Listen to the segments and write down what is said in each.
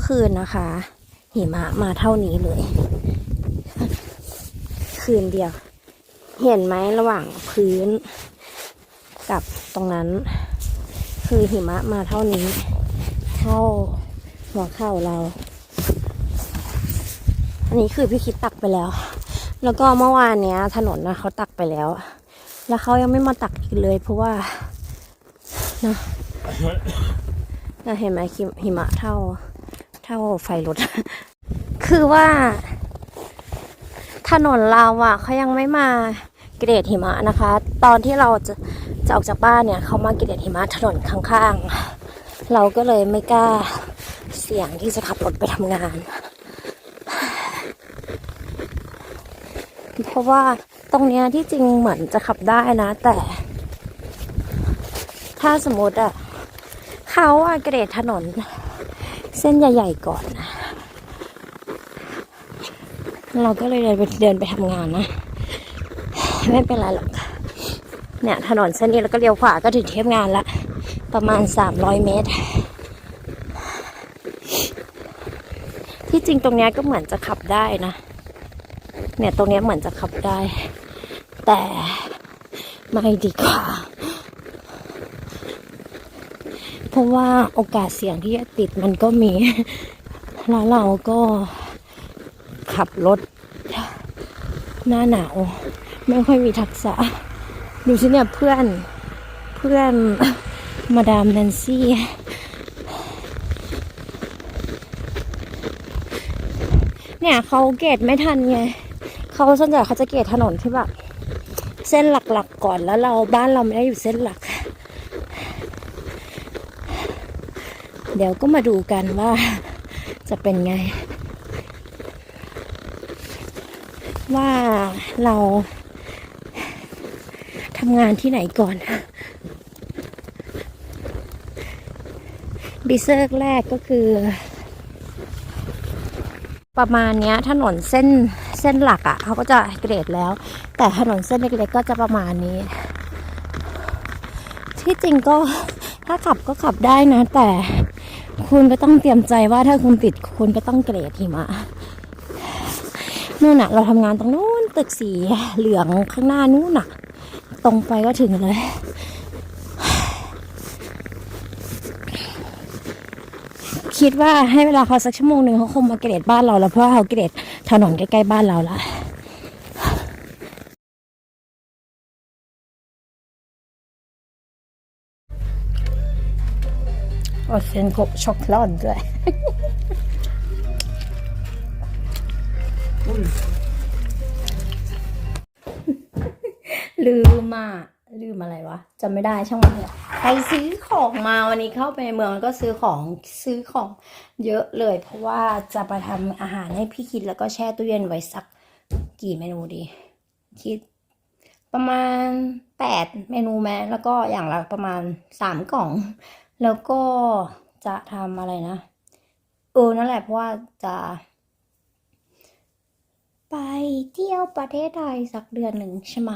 ื่อคืนนะคะ หิมะมาเท่านี้เลย คืนเดียว เห็นไหมระหว่างพื้น กับตรงนั้น คือหิมะมาเท่านี้ เท่าหัวเข่าเรา อันนี้คือพี่คิดตักไปแล้ว แล้วก็เมื่อวานเนี้ย ถนนนะเขาตักไปแล้ว แล้วเขายังไม่มาตักอีกเลย เพราะว่านะนะเห็นไหมหิมะเท่า ท่าไฟรถ คือว่า ถนนเราอะเขายังไม่มาเกรดหิมะนะคะ ตอนที่เราจะจะออกจากบ้านเนี่ยเขามาเกรดหิมะถนนข้างๆ เราก็เลยไม่กล้าเสี่ยงที่จะขับรถไปทำงาน เพราะว่าตรงเนี้ยที่จริงเหมือนจะขับได้นะ แต่ ถ้าสมมติอะเขาอะเกรดถนน เส้นใหญ่ๆก่อนนะ เราก็เลยเดินไปเดินไปทำงานนะ ไม่เป็นไรหรอก เนี่ยถนนเส้นนี้แล้วก็เลี้ยวขวาก็ถึงเทียบงานละ ประมาณ 300 เมตร ที่จริงตรงเนี้ยก็เหมือนจะขับได้นะ เนี่ยตรงเนี้ยเหมือนจะขับได้ แต่ไม่ดีกว่า เพ ราะว่าโอกาสเสี่ยงที่จะติดมันก็มี แล้วเราก็ขับรถ หน้าหนาว ไม่ค่อยมีทักษะ ดูสิเนี่ยเพื่อนเพื่อนมาดามแนนซี่เนี่ยเขาเกตไม่ทันไงเขาส่วนใหญ่เขาจะเกตถนนที่แบบเส้นหลักๆก่อนแล้วเราบ้านเราไม่ได้อยู่เส้นหลัก เดี๋ยวก็มาดูกันว่าจะเป็นไง ว่าเราทำงานที่ไหนก่อนบีเซอร์แรกก็คือ ประมาณนี้ถนนเส้นเส้นหลักอะ่ะเขาก็จะเกรดแล้ว แต่ถนนเส้นเล็กๆก็จะประมาณนี้ ที่จริงก็ถ้าขับก็ขับได้นะแต่ คุณก็ต้องเตรียมใจว่าถ้าคุณติดคุณก็ต้องเกรดหิมะนู่นน่ะ เราทำงานตรงนู้นตึกสีเหลืองข้างหน้านู้นน่ะ ตรงไปก็ถึงเลยคิดว่าให้เวลาเขาสักชั่วโมงหนึ่งเขาคงมาเกรดบ้านเราแล้วเพราะว่าเขาเกรดถนนใกล้ๆบ้านเราละ โอ้เซนโคช็อกโกแลตด้วยลืมอะลืมอะไรวะจำไม่ได้ช่างมันเถอะไปซื้อของมาวันนี้เข้าไปในเมืองแล้วก็ซื้อของซื้อของเยอะเลย เพราะว่าจะไปทำอาหารให้พี่คิดแล้วก็แช่ตู้เย็นไว้สักกี่เมนูดี คิด ประมาณแปดเมนูแม้แล้วก็อย่างละประมาณสามกล่อง แล้วก็จะทำอะไรนะ เออ นั่นแหละเพราะว่าจะ ไปเที่ยวประเทศไทยสักเดือนหนึ่งใช่ไหม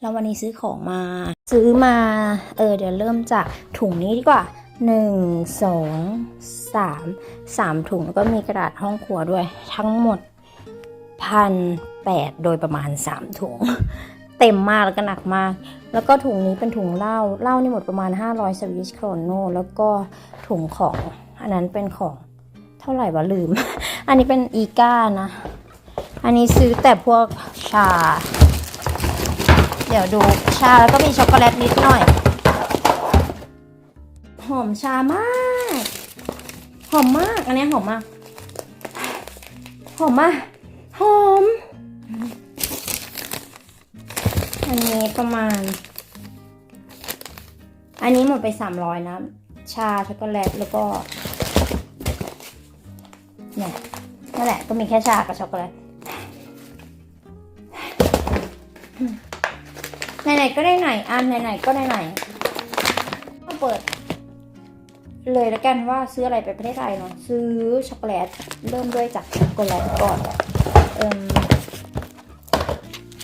แล้ววันนี้ซื้อของมา ซื้อมา เออ เดี๋ยวเริ่มจากถุงนี้ดีกว่าหนึ่งสองสามสามถุงแล้วก็มีกระดาษห้องครัวด้วย ทั้งหมดพันแปดโดยประมาณสามถุง เต็มมากแล้วก็หนักมาก แล้วก็ถุงนี้เป็นถุงเหล้า เหล้านี่หมดประมาณ 500สวิชโครโน แล้วก็ถุงของ อันนั้นเป็นของเท่าไหร่วะลืม อันนี้เป็นอีก้านะ อันนี้ซื้อแต่พวกชา เดี๋ยวดูชาแล้วก็มีช็อกโกแลตนิดหน่อย หอมชามาก หอมมาก อันนี้หอมมาก หอมมาก หอม ประมาณ อันนี้หมดไปสามร้อยนะ ชาช็อกโกแลตแล้วก็เนี่ยนั่นแหละก็มีแค่ชากับช็อกโกแลตไหนๆก็ได้ไหนอันไหนๆก็ได้ไหนก็เปิด เลยแล้วกันว่าซื้ออะไรไปประเทศไทยเนาะซื้อช็อกโกแลตเริ่มด้วยจากช็อกโกแลตก่อนเอิ่ม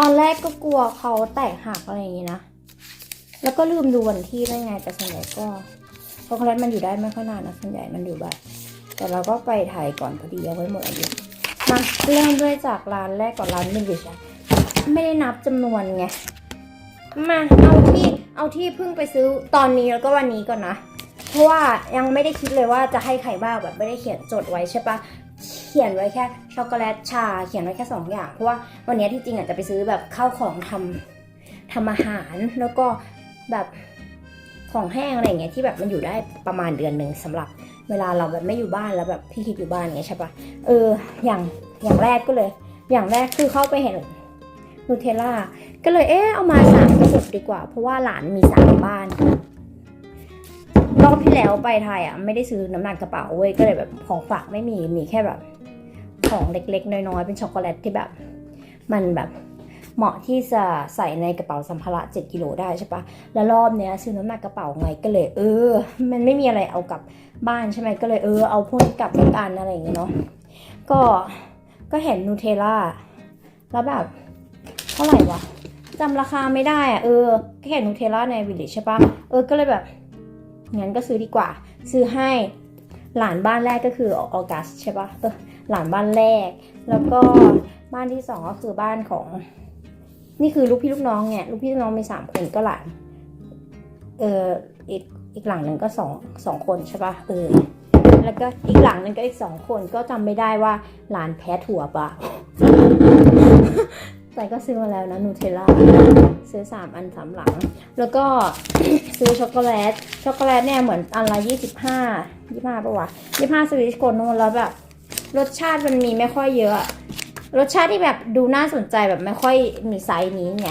ตอนแรกก็กลัวเขาแตกหักอะไรอย่างงี้นะ แล้วก็ลืมดูวันที่ได้ไงแต่ส่วนใหญ่ก็ช็อกโกแลตมันอยู่ได้ไม่ค่อยนานนะส่วนใหญ่มันอยู่แบบ แต่เราก็ไปถ่ายก่อนพอดีเอาไว้หมดอายุมาเริ่มด้วยจากร้านแรกก่อนร้านมินดิชอะไม่ได้นับจำนวนไง มาเอาที่เอาที่เพิ่งไปซื้อตอนนี้แล้วก็วันนี้ก่อนนะ เพราะว่ายังไม่ได้คิดเลยว่าจะให้ใครบ้างแบบไม่ได้เขียนจดไว้ใช่ปะ เขียนไว้แค่ช็อกโกแลตชา เขียนไว้แค่สองอย่าง เพราะว่าวันนี้ที่จริงอาจจะไปซื้อแบบข้าวของทำทำอาหารแล้วก็แบบของแห้งอะไรเงี้ยที่แบบมันอยู่ได้ประมาณเดือนหนึ่งสำหรับเวลาเราแบบไม่อยู่บ้านแล้วแบบพี่คิดอยู่บ้านเงี้ยใช่ปะเอออย่างอย่างแรกก็เลย อย่างแรกคือเข้าไปเห็นนูเทลล่าก็เลยเอ๊ะเอามาสามกระปุกดีกว่า เพราะว่าหลานมีสามบ้าน อบที่แล้วไปไทยอะไม่ได้ซื้อน้ำหนักกระเป๋าเว้ยก็เลยแบบของฝากไม่มีมีแค่แบบ ของเล็กๆ น้อยๆ เป็นช็อกโกแลตที่แบบ มันแบบเหมาะที่จะใส่ในกระเป๋าสัมภาระ7กิโลได้ใช่ปะแล้วรอบเนี้ยซื้อน้ำหนักกระเป๋าไงก็เลย เออ มันไม่มีอะไรเอากลับบ้านใช่ไหมก็เลยเออเอาพวกนี้กลับด้วยกันอะไรอย่างเงี้ยเนาะก็ก็เห็นนูเทลล่าแล้วแบบเท่าไหร่วะจำราคาไม่ได้อะเออก็เห็นนูเทลล่าในวิลเลจใช่ปะเออก็เลยแบบ งั้นก็ซื้อดีกว่า ซื้อให้หลานบ้านแรกก็คือออกัสใช่ปะเออหลานบ้านแรก แล้วก็บ้านที่สองก็คือบ้านของ นี่คือลูกพี่ลูกน้องเนี่ยลูกพี่ลูกน้องมีสามคนก็หลานเอออีกอีกหลังหนึ่งก็สองสองคนใช่ปะเออแล้วก็อีกหลังหนึงก็อีกสองคนก็จำไม่ได้ว่าหลานแพ้ถั่วปะ แต่ก็ซื้อมาแล้วนะนูเทลล่าซื้อ 3 อันสามหลัง แล้วก็ซื้อช็อกโกแลต ช็อกโกแลตเนี่ยเหมือนอันละ25 25ปะวะ25สวิชโกโนแล้วแบบ รสชาติมันมีไม่ค่อยเยอะ รสชาติที่แบบดูน่าสนใจแบบไม่ค่อยมีไซส์นี้ไง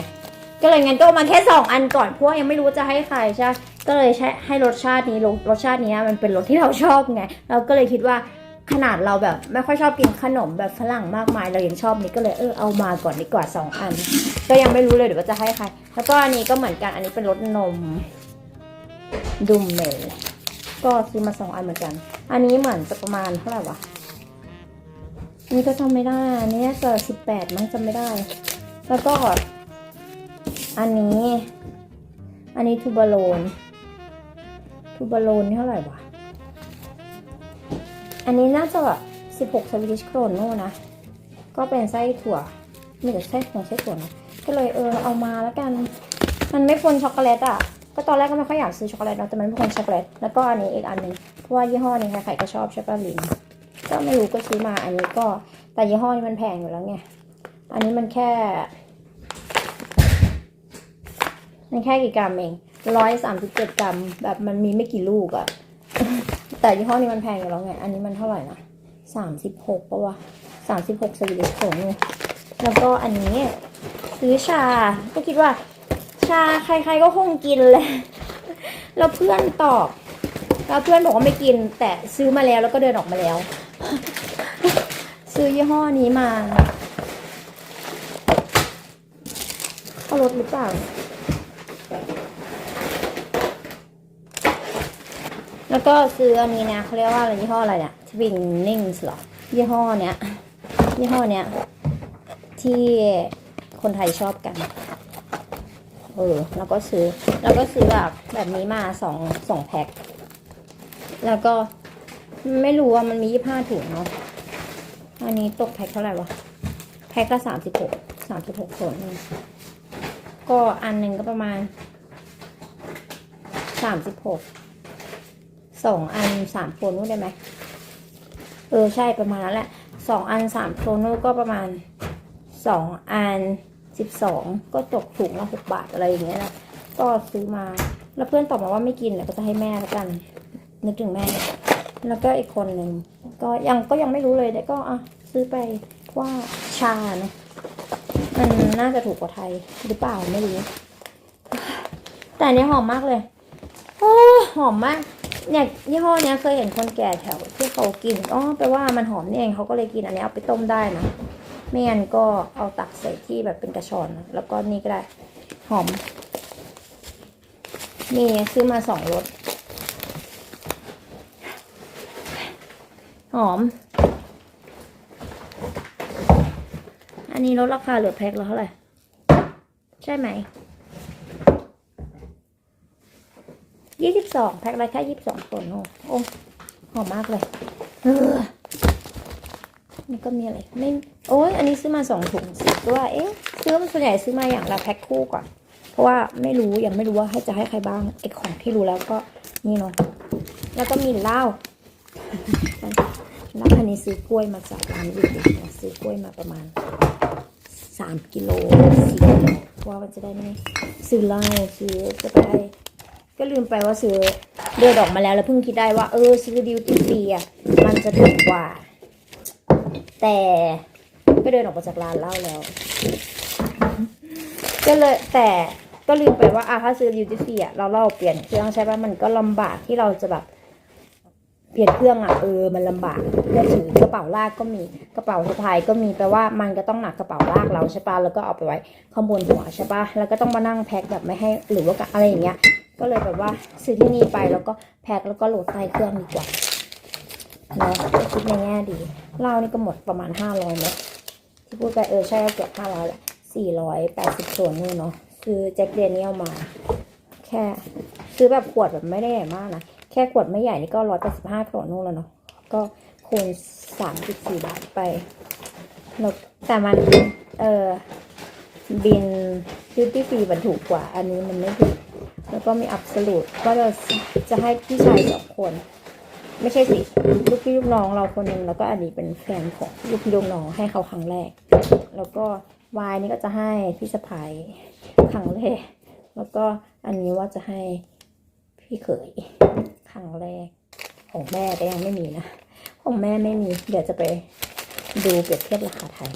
ก็เลยงั้นก็มาแค่ 2 อันก่อนเพราะยังไม่รู้จะให้ใครใช่ ก็เลยใช้ให้รสชาตินี้รสชาตินี้มันเป็นรสที่เราชอบไง เราก็เลยคิดว่า ขนาดเราแบบไม่ค่อยชอบกินขนมแบบฝรั่งมากมาย เรายังชอบนี้ก็เลยเออเอามาก่อนดีกว่า 2 อัน ก็ยังไม่รู้เลยเดี๋ยวว่าจะให้ใคร แล้วก็อันนี้ก็เหมือนกันอันนี้เป็นรสนมดุมเมลก็ซื้อมาสองอันเหมือนกัน อันนี้เหมือนจะประมาณเท่าไหร่วะนี่ก็จำไม่ได้อันนี้น่จะสิบแปดมั้งจำไม่ได้ แล้วก็ อันนี้ อันนี้ทูบาโลนทูบาโลนนี่เท่าไหร่วะ อันนี้น่าจะแบบสิบหกสวิตช์โครนโน่นะ ก็เป็นไส้ถั่วมีแต่ไส้ของไส้ถั่วนะก็เลยเออเอามาแล้วกัน มันไม่พ้นช็อกโกแลตอะ ก็ตอนแรกก็ไม่ค่อยอยากซื้อช็อกโกแลตเนอะแต่มันไม่พ้นช็อกโกแลต แล้วก็อันนี้อีกอันหนึ่งเพราะว่ายี่ห้อนี้ใครๆก็ชอบใช่ป่ะลินก็ไม่รู้ก็ซื้อมาอันนี้ก็แต่ยี่ห้อนี้มันแพงอยู่แล้วไง อันนี้มันแค่ มันแค่กี่กรัมเองร้อยสามสิบเจ็ดกรัม แบบมันมีไม่กี่ลูกอะ แต่ยี่ห้อนี้มันแพงอยู่แล้วไง อันนี้มันเท่าไหร่นะสามสิบหกปะวะสามสิบหกสวีเดนโขงแล้วก็อันนี้ ซื้อชา ก็คิดว่า ชาใครๆก็คงกินเลยแล้วเพื่อนตอบ แล้วเพื่อนบอกว่าไม่กิน แต่ซื้อมาแล้วแล้วก็เดินออกมาแล้ว ซื้อยี่ห้อนี้มาเอารถหรือเปล่า แล้วก็ซื้ออันนี้นะเขาเรียกว่าอะไรยี่ห้ออะไรเนี่ยทวิงนิ่งส์หรอยี่ห้อเนี้ยยี่ห้อเนี้ยที่คนไทยชอบกัน เออแล้วก็ซื้อแล้วก็ซื้อแบบแบบนี้มาสองสองแพ็คแล้วก็ไม่รู้ว่ามันมียี่ห้าถุงเนาะอันนี้ตกแพ็คเท่าไหร่วะแพ็คละสามสิบหกสามสิบหกส่วนนึงก็อันหนึ่งก็ประมาณสามสิบหก สองอันสามโคนู่นได้ไหมเออใช่ประมาณนั้นแหละสองอันสามโคนู่นก็ประมาณสองอันสิบสองก็ตกถุงละหกบาทอะไรอย่างเงี้ยนะก็ซื้อมาแล้วเพื่อนตอบมาว่าไม่กินเดี๋ยก็จะให้แม่แล้วกัน นึกถึงแม่ แล้วก็อีกคนหนึ่งก็ยังก็ยังไม่รู้เลยแต่ก็อะซื้อไปว่าชาเนะมันน่าจะถูกกว่าไทยหรือเปล่าไม่รู้แต่อันนี้หอมมากเลย โอ้หอมมาก เนี่ยยี่ห้อเนี้ยเคยเห็นคนแก่แถวที่เขากินอ๋อแปลว่ามันหอมนี่เองเขาก็เลยกินอันนี้เอาไปต้มได้นะไม่งั้นก็เอาตักใส่ที่แบบเป็นกระชอนแล้วก็นี่ก็ได้หอมนี่ซื้อมาสองรสหอม อันนี้ลดราคาเหลือแพ็คละเท่าไหร่ใช่ไหม ยี่สิบสองแพ็คละแค่ยี่สิบสองคนโอ้โหอมมากเลยเออนี่ก็มีอะไรไม่โอ้ยอันนี้ซื้อมาสองถุงสิก็ว่าเอ๊ะซื้อมาส่วนใหญ่ซื้อมาอย่างละแพ็คคู่ก่อน เพราะว่าไม่รู้ยังไม่รู้ว่าให้จะให้ใครบ้างไอ้ของที่รู้แล้วก็นี่เนาะแล้วก็มีเหล้าแล้วอันนี้ซื้อกล้วยมาจากร้านอื่นซื้อกล้วยมาประมาณสามกิโลสี่กิโลว่ามันจะได้ไม่ซื้อเหล้าซื้อจะไปได้ ก็ลืมไปว่าซื้อเดินออกมาแล้ว แล้วเพิ่งคิดได้ว่าเออซื้อดิวตี้ฟรีอะมันจะถูกกว่า แต่ก็เดินออกมาจากร้านเหล้าแล้ว ก็เลยแต่ก็ลืมไปว่าอะถ้าซื้อดิวตี้ฟรีอะเราเราเปลี่ยนเครื่องใช่ป่ะมันก็ลำบากที่เราจะแบบเปลี่ยนเครื่องอะเออมันลำบากเพื่อถือกระเป๋าลากก็มีกระเป๋าสะพายก็มีแปลว่ามันก็ต้องหนักกระเป๋าลากเราใช่ปะแล้วก็เอาไปไว้ข้างบนหัวใช่ปะแล้วก็ต้องมานั่งแพ็คแบบไม่ให้หรือว่าอะไรอย่างเงี้ย ก็เลยแบบว่าซื้อที่นี่ไปแล้วก็แพ็คแล้วก็โหลดใส่เครื่องดีกว่าเนาะคิดในแง่ดีเหล้านี่ก็หมดประมาณห้าร้อยเนาะที่พูดไปเออใช่เกือบห้าร้อยแหละสี่ร้อยแปดสิบส่วนนู่นเนาะคือแจ็คเดเนียลมา แค่ซื้อแบบขวดแบบไม่ได้ใหญ่มากนะ แค่ขวดไม่ใหญ่นี่ก็ร้อยแปดสิบห้าตัวนู่นแล้วเนาะก็คูณสามสิบสี่บาทไปแล้วแต่มันเออบินดิวตี้ฟรีมันถูกกว่า อันนี้มันไม่ถูก แล้วก็มีอับสลูดก็จะจะให้พี่ชายสองคน ไม่ใช่สิลูกพี่ลูกน้องเราคนหนึ่งแล้วก็อันนี้เป็นแฟนของลูกพี่ลูกน้องให้เขาครั้งแรก แล้วก็วายนี่ก็จะให้พี่สะพายครั้งแรก แล้วก็อันนี้ว่าจะให้พี่เขยครั้งแรก ของแม่ก็ยังไม่มีนะ ของแม่ไม่มี เดี๋ยวจะไปดูเปรียบเทียบราคาไทย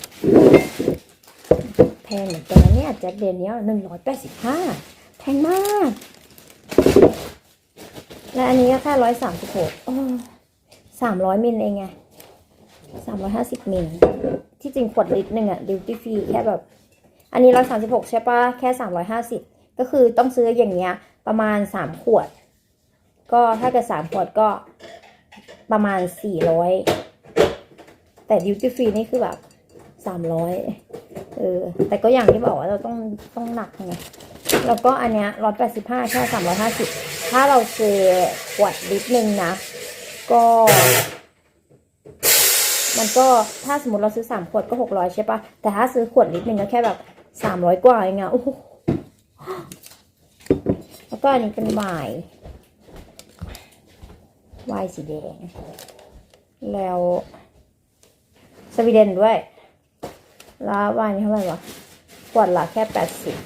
แพงเหมือนกันนะเนี่ยแจ็คเดนเนี้ยหนึ่งร้อยแปดสิบห้า แพงมาก และอันนี้ก็แค่ร้อยสามสิบหกสามร้อยมิลเองไงสามร้อยห้าสิบมิล ที่จริงขวดลิตรหนึ่งอะดิวตี้ฟรีแค่แบบ อันนี้ร้อยสามสิบหกใช่ปะแค่สามร้อยห้าสิบก็คือต้องซื้ออย่างเงี้ย ประมาณสามขวด ก็ถ้าเกิดสามขวดก็ประมาณสี่ร้อยแต่ดิวตี้ฟรีนี่คือแบบสามร้อยเออ แต่ก็อย่างที่บอกว่าเราต้องต้องหนักไง แล้วก็อันเนี้ยร้อยแปดสิบห้าแค่สามร้อยห้าสิบถ้าเราซื้อขวดลิตรหนึ่งนะ ก็ มันก็ถ้าสมมติเราซื้อสามขวดก็หกร้อยใช่ปะแต่ถ้าซื้อขวดลิตรหนึ่งก็แค่แบบสามร้อยกว่าเองอะโอ้โหแล้วก็อันนี้เป็นไวน์ไวน์สีแดง แล้วสวีเดนด้วย แล้วไวน์นี่เท่าไหร่วะขวดละแค่แปดสิบ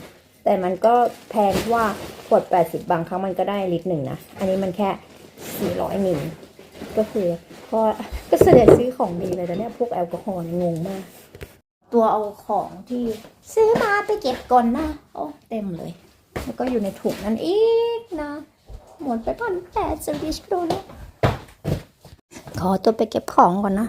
แต่มันก็แพงเพราะว่าขวดแปดสิบางครั้งมันก็ได้ลิตรหนึ่งนะ อันนี้มันแค่สี่ร้อยมิลก็คือก็ก็เสด็จซื้อของดีเลยแต่เนี่ยพวกแอลกอฮอล์เนี่ยงงมาก ตัวเอาของที่ซื้อมาไปเก็บก่อนนะ โอ้เต็มเลย แล้วก็อยู่ในถุงนั่นอีกนะ หมดไปพันแปดสวิชโดนขอตัวไปเก็บของก่อนนะ